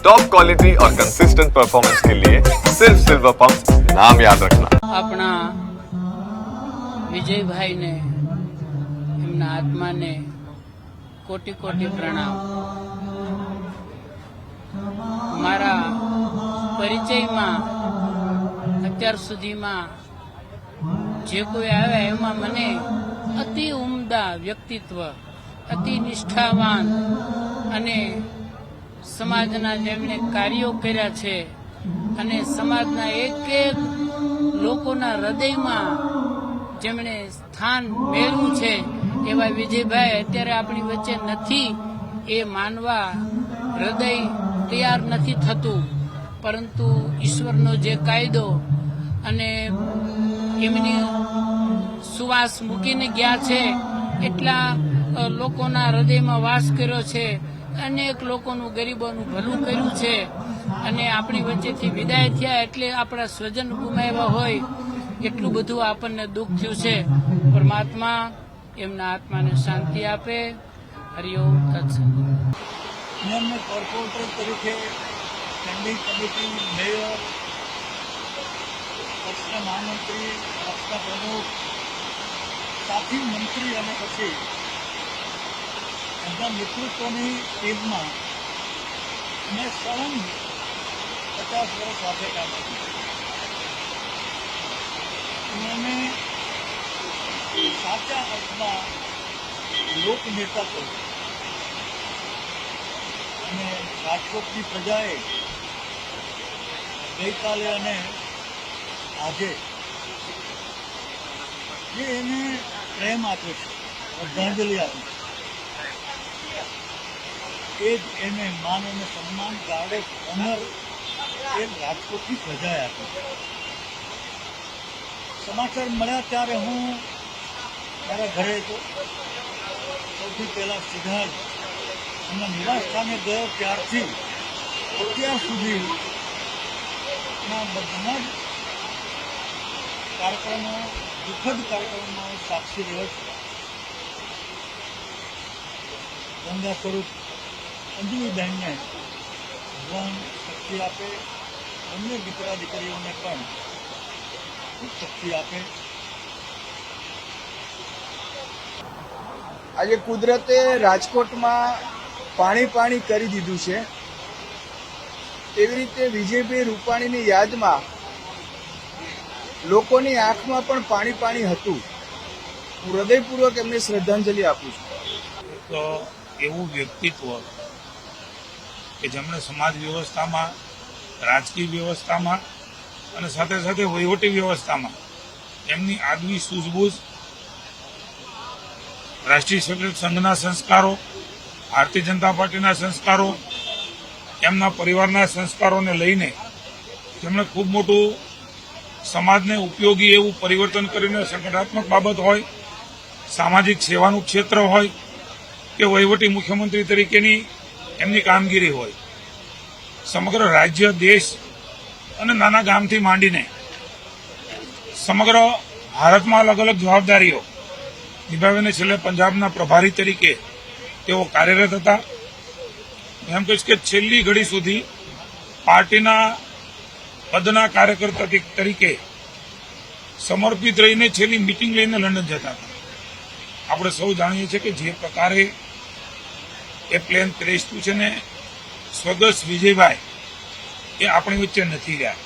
Top quality और consistent performance के लिए सिर्फ सिल्वर पंप नाम याद रखना આપણા વિજયભાઈને એમના આત્માને કોટી કોટી પ્રણામ મારા પરિચયમાં અત્યાર સુધીમાં જે કોઈ આવ્યા એમાં મને અતિ ઉમદા વ્યક્તિત્વ અતિ નિષ્ઠાવાન અને સમાજના જેમણે કાર્યો કર્યા છે અને સમાજના એક એક લોકોના હૃદયમાં જેમણે સ્થાન મેળવ્યું છે, એવા વિજયભાઈ અત્યારે આપણી વચ્ચે નથી, એ માનવા હૃદય તૈયાર નથી થતું. પરંતુ ઈશ્વરનો જે કાયદો અને એમની સુવાસ મૂકીને ગયા છે, એટલા લોકોના હૃદયમાં વાસ કર્યો છે. અનેક લોકોનું, ગરીબોનું ભલું કર્યું છે. અને આપણી વચ્ચેથી વિદાય થયા એટલે આપણા સ્વજન ગુમાવ્યા હોય, એટલું બધું આપણને દુઃખ થયું છે. પરમાત્મા એમના આત્માને શાંતિ આપે. હરિઓમ એમને કોર્પોરેટર તરીકે સ્ટેન્ડિંગ કમિટી મહામંત્રી પ્રમુખ, સાથી મંત્રી અને પછી એમના નેતૃત્વની ટીમમાં મેં સળંગ પચાસ વર્ષ સાથે કામ કર્યું. એને સાચા અર્થમાં લોકનેતા કહ્યું અને રાજકોટની પ્રજાએ ગઈકાલે અને આજે જે એને પ્રેમ આપ્યો છે, શ્રદ્ધાંજલિ આપી છે. એ જ એને માન અને સન્માન ગાર્ડ ઓનર એ રાજકોટની પ્રજાએ આપી. સમાચાર મળ્યા ત્યારે હું મારા ઘરે હતો. સૌથી પહેલાં સીધા જ એમના નિવાસ સ્થાને ગયો ત્યારથી અત્યાર સુધી બધા જ કાર્યક્રમો, દુઃખદ કાર્યક્રમમાં સાક્ષી રહ્યો છું. ગંગા સ્વરૂપ અંજલિબહેનને ભગવાન શક્તિ આપે, અન્ય દીકરા દીકરીઓને પણ શક્તિ આપે. આજે કુદરતે રાજકોટમાં પાણી પાણી કરી દીધું છે. એવી રીતે વિજયભાઈ રૂપાણીની યાદમાં લોકોની આંખમાં પણ પાણી પાણી હતું. હું હૃદયપૂર્વક એમને શ્રદ્ધાંજલિ આપું છું. એવું વ્યક્તિત્વ કે જેમણે સમાજ વ્યવસ્થામાં, રાજકીય વ્યવસ્થામાં અને સાથે સાથે વહીવટી વ્યવસ્થામાં એમની આગવી સૂઝબૂઝ રાષ્ટ્રીય સેક્રેટરી સંઘના સંસ્કારો, ભારતીય જનતા પાર્ટીના સંસ્કારો, એમના પરિવારના સંસ્કારોને લઈને તેમણે ખૂબ મોટું સમાજને ઉપયોગી એવું પરિવર્તન કરીને સંગઠનાત્મક બાબત હોય, સામાજિક સેવાનું ક્ષેત્ર હોય કે વહીવટી મુખ્યમંત્રી તરીકેની એમની કામગીરી હોય. સમગ્ર રાજ્ય, દેશ અને નાના ગામથી માંડીને સમગ્ર ભારતમાં અલગ અલગ જવાબદારીઓ નિભાવીને છેલ્લે પંજાબના પ્રભારી તરીકે તેઓ કાર્યરત હતા. એમ કહીશ કે છેલ્લી ઘડી સુધી પાર્ટીના પદના કાર્યકર્તા તરીકે સમર્પિત રહીને છેલ્લી મિટિંગ લઈને લંડન જતા હતા. આપણે સૌ જાણીએ છીએ કે જે પ્રકારે એ પ્લેન ક્રેશતું છે ને સ્વગસ વિજયભાઈ, એ આપણી વચ્ચે નથી રહ્યા.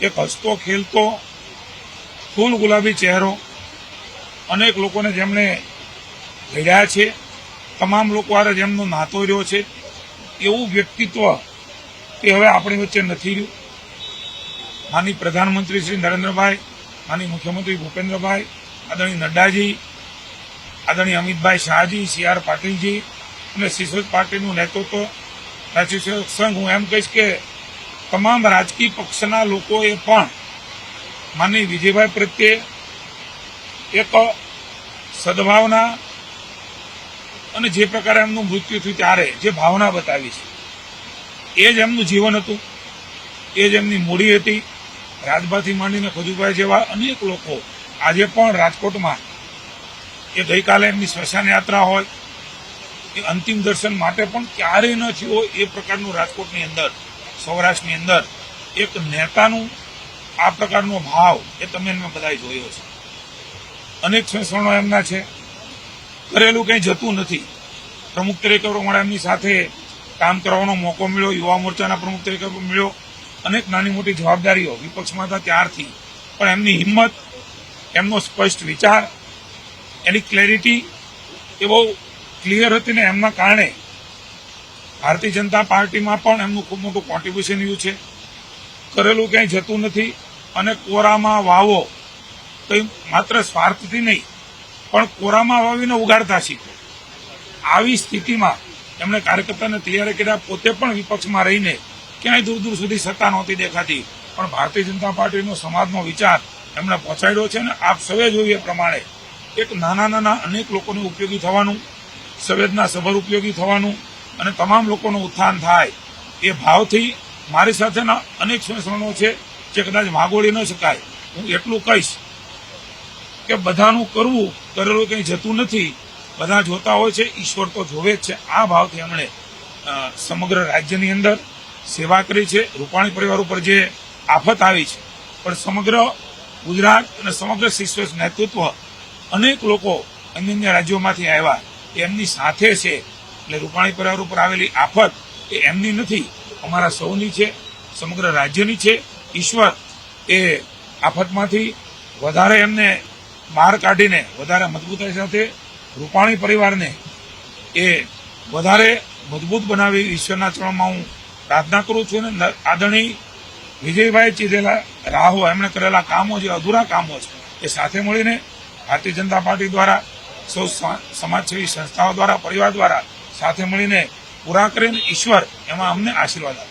એક હસતો ખેલતો, ફૂલ ગુલાબી ચહેરો, અનેક લોકોને જેમણે ઘડ્યા છે, તમામ લોકો આરે જેમનો નાતો રહ્યો છે, એવું વ્યક્તિત્વ તે હવે આપણી વચ્ચે નથી રહ્યું. માની પ્રધાનમંત્રી શ્રી નરેન્દ્રભાઈ માની મુખ્યમંત્રી ભૂપેન્દ્રભાઈ, આદરણીય નડ્ડાજી, આદરણીય અમિતભાઈ શાહજી, સી આર પાટીલજી અને શિશોદ પાર્ટીનું નેતૃત્વ રાજ્ય સંઘ, હું એમ કહીશ કે તમામ રાજકીય પક્ષના લોકોએ પણ માનની વિજયભાઈ પ્રત્યે એક સદભાવના અને જે પ્રકારે એમનું મૃત્યુ થયું ત્યારે જે ભાવના બતાવી છે, એ જ એમનું જીવન હતું, એ જ એમની મૂડી હતી. રાજભાથી માંડીને ખજુભાઈ જેવા અનેક લોકો આજે પણ રાજકોટમાં એ ગઈકાલે એમની સ્મશાન યાત્રા હોય એ અંતિમ દર્શન માટે પણ ક્યારેય ન થયો એ પ્રકારનું રાજકોટની અંદર, સૌરાષ્ટ્રની અંદર એક નેતાનું આ પ્રકારનો ભાવ એ તમે એમને બધાએ જોયો છે અનેક શોષણો એમના છે. કરેલું કંઈ જતું નથી. પ્રમુખ તરીકે પણ એમની સાથે કામ કરવાનો મોકો મળ્યો, યુવા મોરચાના પ્રમુખ તરીકે મળ્યો, અનેક નાની મોટી જવાબદારીઓ વિપક્ષમાં હતા ત્યારથી. પણ એમની હિંમત, એમનો સ્પષ્ટ વિચાર, એની ક્લેરિટી એ બહુ ક્લિયર હતી ને એમના કારણે ભારતીય જનતા પાર્ટીમાં પણ એમનું ખૂબ મોટું કોન્ટ્રીબ્યુશન રહ્યું છે. કરેલું ક્યાંય જતું નથી અને કોરામાં વાવો કંઈ માત્ર સ્વાર્થથી નહીં, પણ કોરામાં વાવીને ઉગાડતા શીખો. આવી સ્થિતિમાં એમણે કાર્યકર્તાને તૈયાર કર્યા, પોતે પણ વિપક્ષમાં રહીને ક્યાંય દૂર દૂર સુધી સત્તા નહોતી દેખાતી. પણ ભારતીય જનતા પાર્ટીનો સમાજનો વિચાર એમણે પહોંચાડ્યો છે અને આપ સૌએ જોઈએ પ્રમાણે એક નાના નાના અનેક લોકોને ઉપયોગી થવાનું સંવેદના સભર ઉપયોગી થવાનું અને તમામ લોકોનું ઉત્થાન થાય એ ભાવથી મારી સાથેના અનેક સંસ્મરણો છે જે કદાચ માગોળી ન શકાય. હું એટલું કહીશ કે બધાનું કરવું, કરેલું કંઈ જતું નથી. બધા જોતા હોય છે, ઈશ્વર તો જોવે જ છે. આ ભાવથી એમણે સમગ્ર રાજ્યની અંદર સેવા કરી છે. રૂપાણી પરિવાર ઉપર જે આફત આવી છે. પણ સમગ્ર ગુજરાત અને સમગ્ર શિશ્વ નેતૃત્વ અનેક લોકો અન્ય અન્ય રાજ્યોમાંથી આવ્યા. એમની સાથે છે. એટલે રૂપાણી પરિવાર ઉપર આવેલી આફત એ એમની નથી, અમારા સૌની છે, સમગ્ર રાજ્યની છે. ઈશ્વર એ આફતમાંથી વધારે એમને બહાર કાઢીને, વધારે મજબૂતાઈ સાથે રૂપાણી પરિવારને એ વધારે મજબૂત બનાવી ઈશ્વરના ચરણમાં હું પ્રાર્થના કરું છું. અને આદરણીય વિજયભાઈ ચીધેલા રાહો એમણે કરેલા કામો જે અધૂરા કામો છે, એ સાથે મળીને ભારતીય જનતા પાર્ટી દ્વારા સૌ સમાજસેવી સંસ્થાઓ દ્વારા, પરિવાર દ્વારા સાથે મળીને પૂરા કરીને ઈશ્વર એમાં અમને આશીર્વાદ આપે.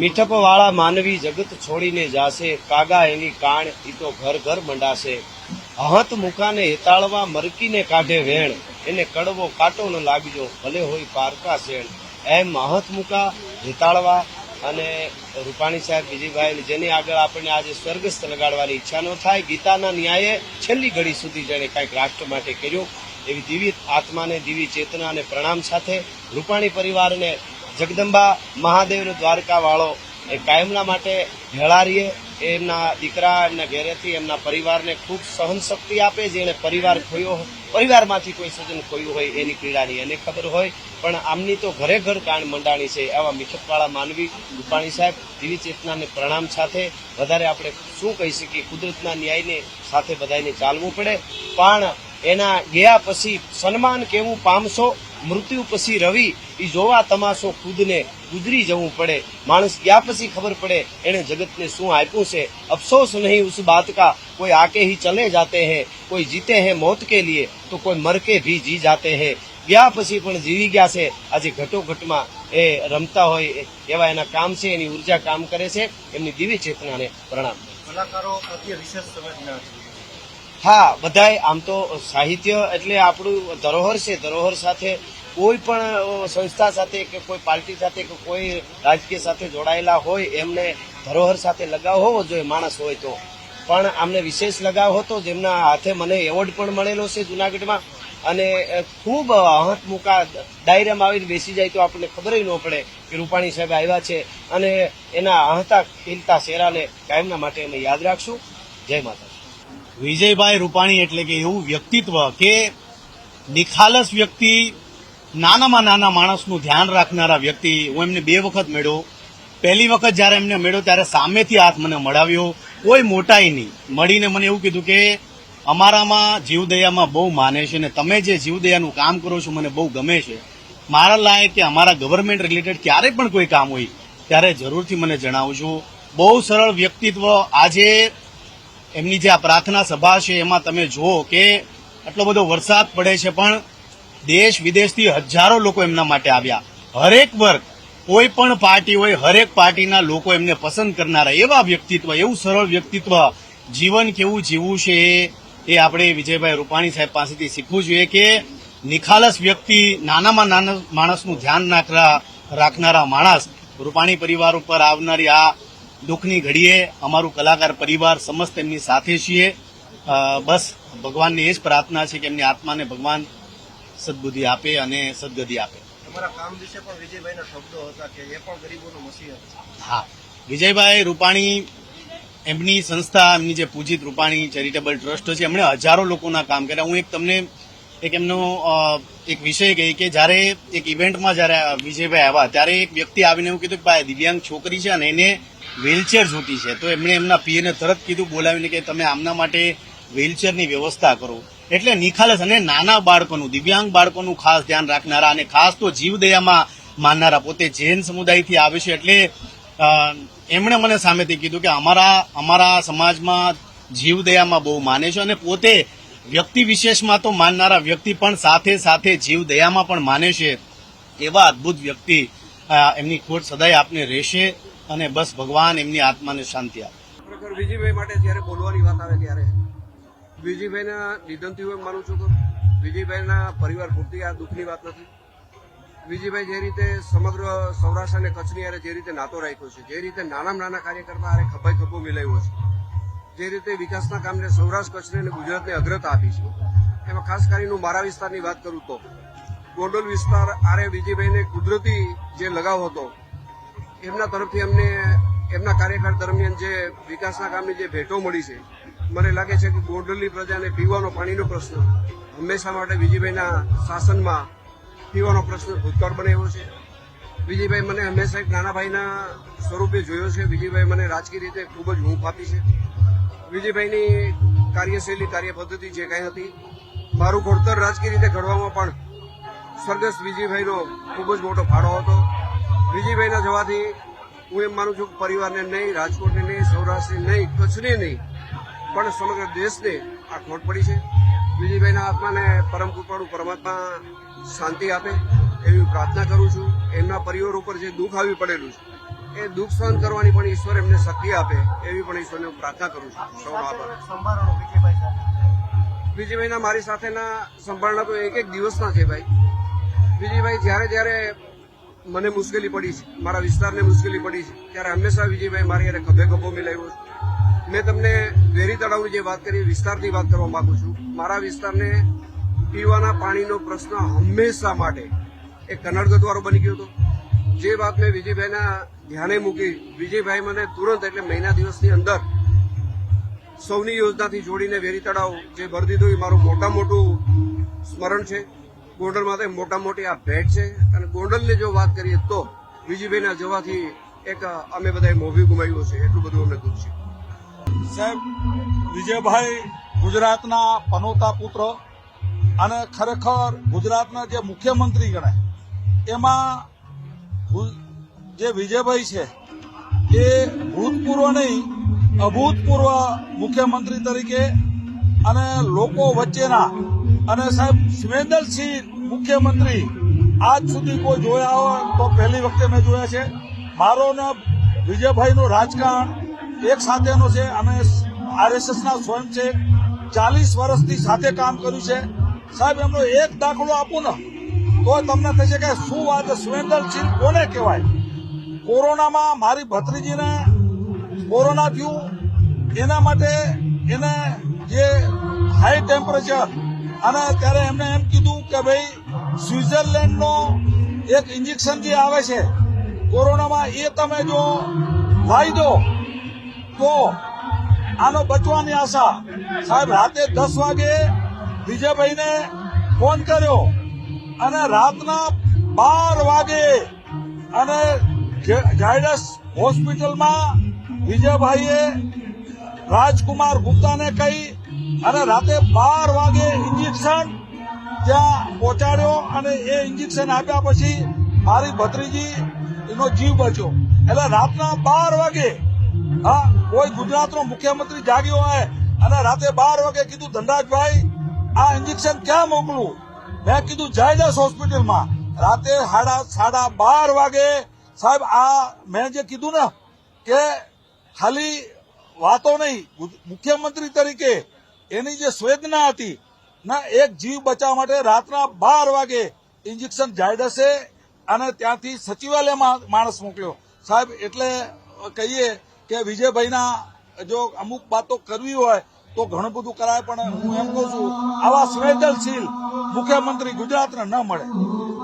મીઠપવાળા માનવી જગત છોડીને જાશે, કાગા એની કાણ ઈ તો ઘર ઘર મંડાશે. હહત મુકાને હેતાળવા મરકીને કાઢે વેણ, એને કડવો કાંટો ન લાગજો, ભલે હોય પારકા શેણ. એમ હહત મુકા હેતાળવા અને રૂપાણી સાહેબ, વિજયભાઈ જેની આગળ આપણને આજે સ્વર્ગસ્થ લગાડવાની ઈચ્છા ન થાય, ગીતાના ન્યાયે છેલ્લી ઘડી સુધી જેણે કાંઈક રાષ્ટ્ર માટે કર્યું, એવી દિવ્ય આત્માને દિવ્ય ચેતના અને પ્રણામ સાથે રૂપાણી પરિવારને જગદંબા મહાદેવનો દ્વારકા વાળો એ કાયમના માટે હેળારીએ એમના દીકરા એમના ઘેરેથી એમના પરિવારને ખૂબ સહન શક્તિ આપે જેણે પરિવાર ખોયો પરિવારમાંથી કોઈ સજ્જન ખોયું હોય એની પીડાની એને ખબર હોય. પણ આમની તો ઘરે ઘર કાંડ મંડાણી છે. આવા મિથકવાળા માનવી રૂપાણી સાહેબ દિવી ચેતનાને પ્રણામ સાથે વધારે આપણે શું કહી શકીએ? કુદરતના ન્યાયને સાથે બધાને ચાલવું પડે. પણ એના ગયા પછી સન્માન કેવું પામશો? મૃત્યુ પછી રવિ એ જોવા તમાશો ખુદને ગુજરી જવું પડે. માણસ ગયા પછી ખબર પડે એણે જગતને શું આપ્યું છે. અફસોસ નહીં ઉસ બાત કા કોઈ આકે હી ચલે જાતે હે, કોઈ જીતે હે મોત કે લીએ તો કોઈ મરકે ભી જી જાતે હે. ગયા પછી પણ જીવી ગયા છે. આજે ઘટોઘટમાં એ રમતા હોય એવા એના કામ છે, એની ઊર્જા કામ કરે છે. એમની દિવ્ય ચેતનાને પ્રણામ. કલાકારો પ્રત્યે વિશેષ સંવેદના છે. હા, બધાય, આમ તો સાહિત્ય એટલે આપણું ધરોહર છે. ધરોહર સાથે કોઈ પણ સંસ્થા સાથે કે કોઈ પાર્ટી સાથે કે કોઈ રાજકીય સાથે જોડાયેલા હોય, એમને ધરોહર સાથે લગાવ હોવો જોઈએ માણસ હોય તો. પણ આમને વિશેષ લગાવ હતો, જેમના હાથે મને એવોર્ડ પણ મળેલો છે જુનાગઢમાં. અને ખૂબ હંત મૂકા ડાયરામાં આવીને બેસી જાય તો આપણને ખબર ન પડે કે રૂપાણી સાહેબ આવ્યા છે. અને એના હંતા ખીલતા શેરાને કાયમના માટે અમે યાદ રાખશું. જય માતા વિજયભાઈ રૂપાણી એટલે કે એવું વ્યક્તિત્વ કે નિખાલસ વ્યક્તિ, નાનામાં નાના માણસનું ધ્યાન રાખનારા વ્યક્તિ, હું એમને બે વખત મળ્યો. પહેલી વખત જ્યારે એમને મળ્યો ત્યારે સામેથી હાથ મને મળાવ્યો. કોઈ મોટાઈ નહીં. મળીને મને એવું કીધું કે અમારામાં જીવદયામાં બહુ માને છે ને તમે જે જીવદયાનું કામ કરો છો મને બહુ ગમે છે. મારા લાયક કે અમારા ગવર્મેન્ટ રિલેટેડ ક્યારે પણ કોઈ કામ હોય ત્યારે જરૂરથી મને જણાવજો. બહુ સરળ વ્યક્તિત્વ આજે એમની જે આ પ્રાર્થના સભા છે, એમાં તમે જુઓ કે આટલો બધો વરસાદ પડે છે, પણ દેશ વિદેશથી હજારો લોકો એમના માટે આવ્યા. હરેક વર્ગ, કોઈ પણ પાર્ટી હોય, હરેક પાર્ટીના લોકો એમને પસંદ કરનારા, એવા વ્યક્તિત્વ, એવું સરળ વ્યક્તિત્વ, જીવન કેવું જીવવું છે એ- આપણે વિજયભાઈ રૂપાણી સાહેબ પાસેથી શીખવું જોઈએ કે નિખાલસ વ્યક્તિ નાનામાં નાના માણસનું ધ્યાન રાખરા રાખનારા માણસ રૂપાણી પરિવાર ઉપર આવનારી આ દુઃખની ઘડીએ અમારું કલાકાર પરિવાર સમસ્ત એમની સાથે છીએ. બસ ભગવાનની એ જ પ્રાર્થના છે કે એમની આત્માને ભગવાન સદબુદ્ધિ આપે અને સદગતિ આપે. તમારા કામ વિશે પણ વિજયભાઈના શબ્દો હતા કે એ પણ ગરીબોનો મસીહ હતા. હા. વિજયભાઈ રૂપાણી એમની સંસ્થા એમની જે પૂજિત રૂપાણી ચેરિટેબલ ટ્રસ્ટ છે એમણે હજારો લોકોના કામ કર્યા. હું એક તમને એક એમનો એક વિષય કહી કે જ્યારે એક ઇવેન્ટમાં જ્યારે વિજયભાઈ આવ્યા, ત્યારે એક વ્યક્તિ આવીને એવું કીધું કે, ભાઈ, દિવ્યાંગ છોકરી છે અને એને વ્હીલચેર જોતી છે. તો એમણે એમના પીએને તરત કીધું, બોલાવીને કે, તમે આમના માટે વ્હીલચેરની વ્યવસ્થા કરો. એટલે નિખાલસ અને નાના બાળકોનું, દિવ્યાંગ બાળકોનું ખાસ ધ્યાન રાખનારા અને ખાસ તો જીવદયામાં માનનારા પોતે જૈન સમુદાયથી આવે છે એટલે એમણે મને સામેથી કીધું કે, અમારા અમારા સમાજમાં જીવદયામાં બહુ માને છે. અને પોતે વ્યક્તિ વિશેષમાં તો માનનારા વ્યક્તિ પણ સાથે સાથે જીવ દયામાં પણ માને છે એવા અદ્ભુત વ્યક્તિ એમની ખોટ સદાય આપને રહેશે અને બસ ભગવાન એમની આત્માને શાંતિ આપે. વિજયભાઈ માટે જ્યારે બોલવાની વાત આવે ત્યારે વિજયભાઈના નિધનથી હું એમ માનું છું કે વિજયભાઈના પરિવાર પૂરતી આ દુઃખની વાત નથી. વિજયભાઈ જે રીતે સમગ્ર સૌરાષ્ટ્ર અને કચ્છની હારે જે રીતે નાતો રાખ્યો છે, જે રીતે નાનામાં નાના કાર્યકર્તા આરે ખભાઈ ખભો મિલાવ્યો છે જે રીતે વિકાસના કામને સૌરાષ્ટ્ર કચ્છને અને ગુજરાતને અગ્રતા આપી છે. એમાં ખાસ કરીને હું મારા વિસ્તારની વાત કરું તો ગોંડલ વિસ્તાર આરે વિજયભાઈને કુદરતી જે લગાવ હતો, એમના તરફથી અમને એમના કાર્યકાળ દરમિયાન જે વિકાસના કામની જે ભેટો મળી છે, મને લાગે છે કે ગોંડલની પ્રજાને પીવાનો પાણીનો પ્રશ્ન હંમેશા માટે વિજયભાઈના શાસનમાં પીવાનો પ્રશ્ન ભૂતકાળ બનાવ્યો છે. વિજયભાઈ મને હંમેશા એક નાના ભાઈના સ્વરૂપે જોયો છે. વિજયભાઈ મને રાજકીય રીતે ખૂબ જ હૂંફ આપી છે. વિજયભાઈની કાર્યશૈલી કાર્ય પદ્ધતિ જે કાંઈ હતી, મારું ઘડતર રાજકીય રીતે ઘડવામાં પણ સ્વર્ગસ્થ વિજયભાઈનો ખૂબ જ મોટો ફાળો હતો. વિજયભાઈના જવાથી હું એમ માનું છું કે પરિવારને નહીં, રાજકોટને નહીં, સૌરાષ્ટ્રને નહીં, કચ્છને નહીં, પણ સમગ્ર દેશને આ ખોટ પડી છે. વિજયભાઈના આત્માને પરમ કૃપાળુ પરમાત્મા શાંતિ આપે એવી પ્રાર્થના કરું છું. એમના પરિવાર ઉપર જે દુઃખ આવી પડેલું છે એ દુઃખ સહન કરવાની પણ ઈશ્વર એમને શક્તિ આપે એવી પણ ઈશ્વરને હું પ્રાર્થના કરું છું. સૌનો આભાર. વિજયભાઈના મારી સાથેના સંભાળના તો એક એક દિવસના છે ભાઈ. વિજયભાઈ જ્યારે જ્યારે મને મુશ્કેલી પડી છે મારા વિસ્તારને મુશ્કેલી પડી છે ત્યારે હંમેશા વિજયભાઈ મારી હારે ખભે ખભો મિલાવ્યો છે. મેં તમને વેરી તળાવની જે વાત કરી વિસ્તારની વાત કરવા માંગુ છું. મારા વિસ્તારને પીવાના પાણીનો પ્રશ્ન હંમેશા માટે. એક કન્નડગત વાળો બની ગયો હતો. જે વાત મેં વિજયભાઈના ધ્યાને મૂકી, વિજયભાઈ મને તુરંત એટલે મહિના દિવસની અંદર સૌની યોજનાથી જોડીને વેરી તળાવ જે ભરી દીધું એ મારું મોટા મોટું સ્મરણ છે. ગોંડલ માટે મોટા મોટી આ ભેટ છે. અને ગોંડલની જો વાત કરીએ તો વિજયભાઈના જવાથી એક અમે બધાએ મોભી ગુમાવ્યું છે. એટલું બધું અમને દુઃખ છે. સાહેબ, વિજયભાઈ ગુજરાતના પનોતા પુત્ર અને ખરેખર ગુજરાતના જે મુખ્યમંત્રી ગણાય, એમાં જે વિજયભાઈ છે, એ ભૂતપૂર્વ નહીં, અભૂતપૂર્વ મુખ્યમંત્રી તરીકે અને લોકો વચ્ચેના અને સાહેબ સંવેદનશીલ મુખ્યમંત્રી આજ સુધી કોઈ જોયા હોય તો પહેલી વખતે મેં જોયા છે. મારો ને વિજયભાઈનું રાજકારણ એક સાથેનો છે અમે આરએસએસના સ્વયંસેવક ચાલીસ વર્ષથી સાથે કામ કર્યું છે. સાહેબ, એમનો એક દાખલો આપું ને. તો તમને થશે કે શું વાત સંવેદનશીલ કોને કહેવાય? કોરોનામાં મારી ભત્રીજીને કોરોના થયું. એના માટે એને જે હાઈ ટેમ્પરેચર અને ત્યારે એમને એમ કીધું કે ભાઈ સ્વિટરલેન્ડનો એક ઇન્જેક્શન જે આવે છે, કોરોનામાં એ તમે જો લાવી દો, તો આનો બચવાની આશા. સાહેબ, રાતે દસ વાગે વિજયભાઈને ફોન કર્યો. અને રાતના બાર વાગે અને ઝાયડસ હોસ્પિટલમાં વિજયભાઈએ રાજકુમાર ગુપ્તાને કહી અને રાતે બાર વાગે ઇન્જેક્શન ત્યાં પહોંચાડ્યો અને એ ઇન્જેક્શન આપ્યા પછી મારી ભત્રીજી એનો જીવ બચ્યો. એટલે રાતના બાર વાગે, હા, કોઈ ગુજરાતનો મુખ્યમંત્રી જાગ્યો હોય અને રાતે બાર વાગે કીધું, ધનરાજભાઈ, આ ઇન્જેક્શન ક્યાં મોકલું? મેં કીધું જાયડસ હોસ્પિટલમાં. રાતે સાડા સાડા બાર વાગે સાહેબ, આ મેં જે કીધું ને કે ખાલી વાતો નહીં મુખ્યમંત્રી તરીકે એની જે સ્વેદના હતી, ના, એક જીવ બચાવવા માટે રાતના બાર વાગે ઇન્જેક્શન જાયડસે અને ત્યાંથી સચિવાલયમાં માણસ મોકલ્યો. સાહેબ, એટલે કહીએ કે વિજયભાઈના જો અમુક વાતો કરવી હોય તો ઘણું બધું કરાય, પણ હું એમ કહું છું, આવા સંવેદનશીલ મુખ્યમંત્રી ગુજરાતને ન મળે.